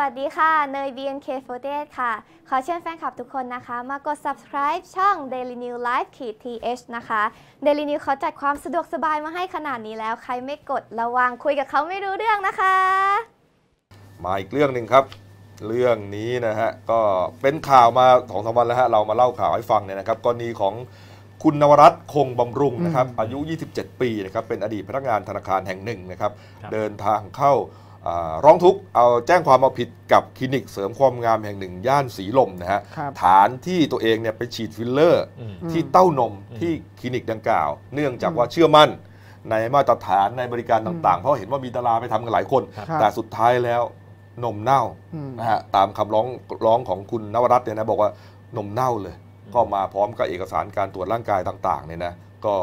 วัสดีค่ะ เนย BNK48 ค่ะ ขอเชิญแฟนคลับทุกคนนะคะ มากด subscribe ช่อง Daily New Life ขีด th นะคะ Daily New เขาจัดความสะดวกสบายมาให้ขนาดนี้แล้ว ใครไม่กดระวังคุยกับเขาไม่รู้เรื่องนะคะ มาอีกเรื่องหนึ่งครับ เรื่องนี้นะฮะ ก็เป็นข่าวมาสองสามวันแล้วฮะ เรามาเล่าข่าวให้ฟังเนี่ยนะครับกรณีของคุณนวรัตน์คงบำรุงนะครับ อายุ 27 ปีนะครับ เป็นอดีตพนักงานธนาคารแห่งหนึ่งนะครับครับเดินทางเข้าอ่า ร้องทุกข์เอาแจ้งความเอาผิดกับคลินิกเสริมความงามแห่งหนึ่ง ย่านสีลมนะฮะครับฐานที่ตัวเองเนี่ยไปฉีดฟิลเลอร์อืมที่เต้านมอืมที่คลินิกดังกล่าว เนื่องจากว่าเชื่อมั่นในมาตรฐานในบริการต่างๆ เพราะเห็นว่ามีดาราไปทำกันหลายคนครับแต่สุดท้ายแล้วนมเน่าอืมนะฮะตามคำร้องร้องของคุณนวรัตน์เนี่ยนะบอกว่านมเน่าเลย ก็มาพร้อมกับเอกสารการตรวจร่างกายต่างๆเนี่ยนะก็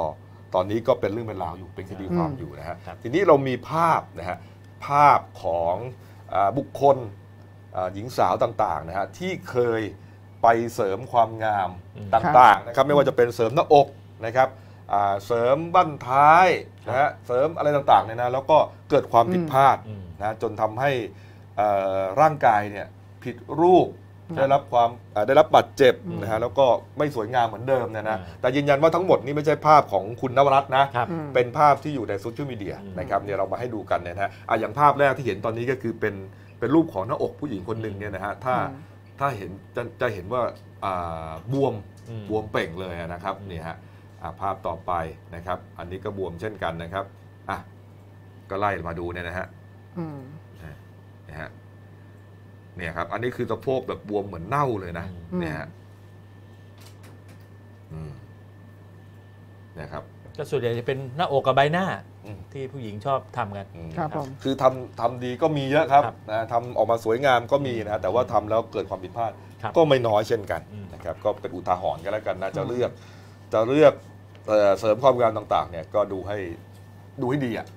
ตอนนี้ก็เป็นเรื่องเป็นราวอยู่เป็นคดีความอืมอยู่นะฮะครับทีนี้เรามีภาพนะฮะ ภาพของอาบุคคลอ่าหญิงสาวต่างๆนะฮะที่เคยไปเสริมความงามอืมต่างๆนะครับไม่ว่าจะเป็นเสริมหน้าอกนะครับอ่าเสริมบั้นท้ายนะฮะเสริมอะไรต่างๆเนี่ยนะแล้วก็เกิดความผิดพลาดอืมนะจนทำให้เอ่อร่างกายเนี่ยผิดรูปครับ ได้รับความอ่าได้รับบาดเจ็บอืมนะฮะแล้วก็ไม่สวยงามเหมือนเดิมเนยนะอ่าแต่ยืนยันว่าทั้งหมดนี้ไม่ใช่ภาพของคุณนวรัตน์นะครับอืมเป็นภาพที่อยู่ในโซเชียลมีเดียอืมนะครับเนี่ยเรามาให้ดูกันเนี่ยนะฮะอะอย่างภาพแรกที่เห็นตอนนี้ก็คือเป็นเป็นรูปของหน้าอกผู้หญิงคนหนึ่งเนี่ยนะฮะถ้าอืมถ้าเห็นจะจะเห็นว่าอ่าบวมอืมบวมเป่งเลยนะครับอืมนี่ฮะอะภาพต่อไปนะครับ อันนี้ก็บวมเช่นกันนะครับอะก็ไล่มาดูเนี่ยนะฮะอืมนะฮะ เนี่ยครับ อันนี้คือสะโพกแบบบวมเหมือนเน่าเลยนะอืมเนี่ยฮะอืมเนี่ยครับก็ส่วนใหญ่จะเป็นหน้าอกกับใบหน้าอืมที่ผู้หญิงชอบทำกันอืมครับผมคือทำทำดีก็มีเยอะครับครับนะทำออกมาสวยงามก็มีนะแต่ว่าทำแล้วเกิดความผิดพลาดครับก็ไม่น้อยเช่นกันอืมนะครับ ก็เป็นอุทาหรณ์กันแล้วกันนะจะอืมเลือกจะเลือกเอ่อเสริมความงามต่าง ๆ เนี่ยก็ดูให้ดูให้ดีอะ